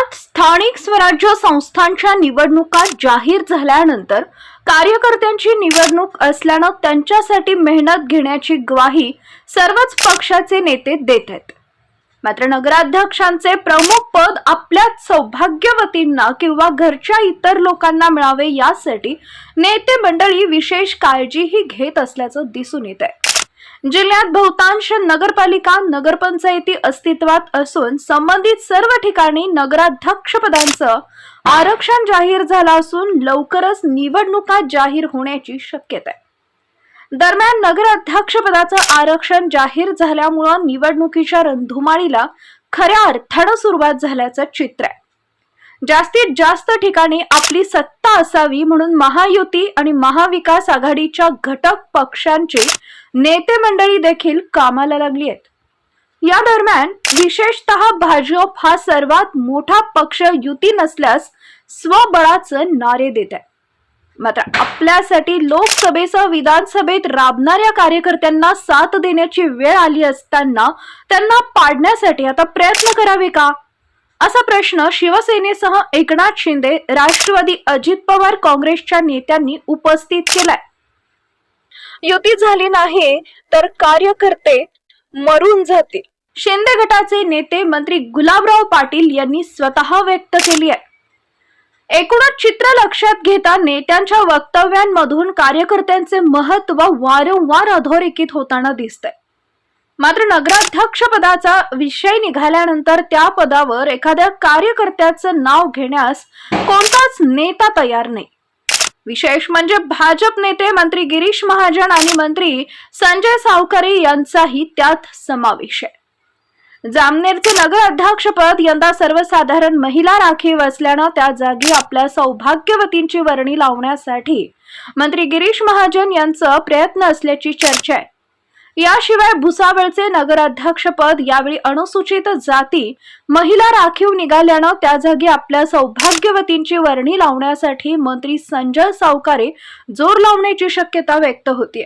राज्यात स्थानिक स्वराज्य संस्थांच्या निवडणुका जाहीर झाल्यानंतर कार्यकर्त्यांची निवडणूक असल्यानं त्यांच्यासाठी मेहनत घेण्याची ग्वाही सर्वच पक्षाचे नेते देत आहेत. मात्र नगराध्यक्षांचे प्रमुख पद आपल्याच सौभाग्यवतींना किंवा घरच्या इतर लोकांना मिळावे यासाठी नेते मंडळी विशेष काळजीही घेत असल्याचं दिसून येत आहे. जिल्ह्यात बहुतांश नगरपालिका नगरपंचायती अस्तित्वात असून संबंधित सर्व ठिकाणी नगराध्यक्षपदांचं आरक्षण जाहीर झालं असून लवकरच निवडणुका जाहीर होण्याची शक्यता आहे. दरम्यान नगराध्यक्षपदाचं आरक्षण जाहीर झाल्यामुळं निवडणुकीच्या रणधुमाळीला खऱ्या अर्थानं सुरुवात झाल्याचं चित्र आहे. जास्तीत जास्त ठिकाणी आपली सत्ता असावी म्हणून महायुती आणि महाविकास आघाडीच्या घटक पक्षांचे नेते मंडळी देखील कामाला लागली आहेत. या दरम्यान विशेषतः भाजप हा सर्वात मोठा पक्ष युती नसल्यास स्वबळाचं नारे देत आहे. मात्र आपल्यासाठी लोकसभेसह विधानसभेत राबणाऱ्या कार्यकर्त्यांना साथ देण्याची वेळ आली असताना त्यांना पाडण्यासाठी आता प्रयत्न करावे का? असा प्रश्न शिवसेनेसह एकनाथ शिंदे राष्ट्रवादी अजित पवार काँग्रेसच्या नेत्यांनी उपस्थित केलाय. युती झाली नाही तर कार्यकर्ते मरून जातील. शिंदे गटाचे नेते मंत्री गुलाबराव पाटील यांनी स्वतः व्यक्त केली आहे. एकूणच चित्र लक्षात घेता नेत्यांच्या वक्तव्यांमधून कार्यकर्त्यांचे महत्त्व वारंवार अधोरेखित होताना दिसतंय. मात्र नगराध्यक्ष पदाचा विषय निघाल्यानंतर त्या पदावर एखाद्या कार्यकर्त्याचं नाव घेण्यास कोणताच नेता तयार नाही. विशेष म्हणजे भाजप नेते मंत्री गिरीश महाजन आणि मंत्री संजय सावकारे यांचाही त्यात समावेश आहे. जामनेरचे नगर अध्यक्षपद यंदा सर्वसाधारण महिला राखीव असल्यानं त्या जागी आपल्या सौभाग्यवतींची वर्णी लावण्यासाठी मंत्री गिरीश महाजन यांचं प्रयत्न असल्याची चर्चा आहे. याशिवाय भुसावळचे नगराध्यक्षपद यावेळी अनुसूचित जाती महिला राखीव निघाल्यानं त्या जागी आपल्या सौभाग्यवतींची वर्णी लावण्यासाठी मंत्री संजय सावकारे जोर लावण्याची शक्यता व्यक्त होतीये.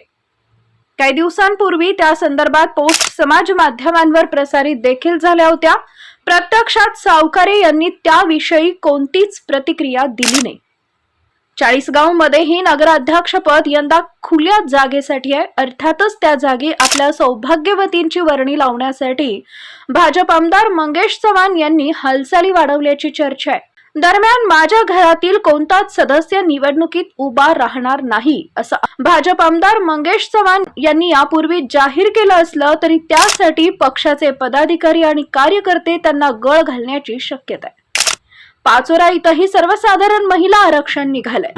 काही दिवसांपूर्वी त्या संदर्भात पोस्ट समाज माध्यमांवर प्रसारित देखील झाल्या होत्या. प्रत्यक्षात सावकारे यांनी त्याविषयी कोणतीच प्रतिक्रिया दिली नाही. चाळीसगावमध्येही नगराध्यक्षपद यंदा खुल्या जागेसाठी आहे. अर्थातच त्या जागी आपल्या सौभाग्यवतींची वर्णी लावण्यासाठी भाजप आमदार मंगेश चव्हाण यांनी हालचाली वाढवल्याची चर्चा आहे. दरम्यान माझ्या घरातील कोणताच सदस्य निवडणुकीत उभा राहणार नाही असं भाजप आमदार मंगेश चव्हाण यांनी यापूर्वी जाहीर केलं असलं तरी त्यासाठी पक्षाचे पदाधिकारी आणि कार्यकर्ते त्यांना गळ घालण्याची शक्यता आहे. पाचोरा इथंही सर्वसाधारण महिला आरक्षण निघालंय.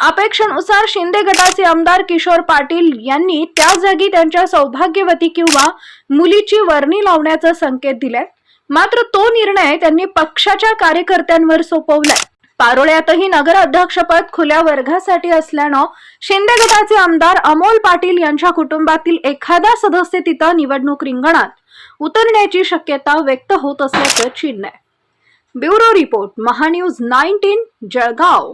अपेक्षेनुसार शिंदे गटाचे आमदार किशोर पाटील यांनी त्या जागी त्यांच्या सौभाग्यवती किंवा मुलीची वर्णी लावण्याचा संकेत दिलाय. मात्र तो निर्णय त्यांनी पक्षाच्या कार्यकर्त्यांवर सोपवलाय. पारोळ्यातही नगर अध्यक्षपद खुल्या वर्गासाठी असल्यानं शिंदे गटाचे आमदार अमोल पाटील यांच्या कुटुंबातील एखादा सदस्य तिथं निवडणूक रिंगणात उतरण्याची शक्यता व्यक्त होत असल्याचं चिन्ह आहे. Bureau report Maha news nineteen Jalgaon.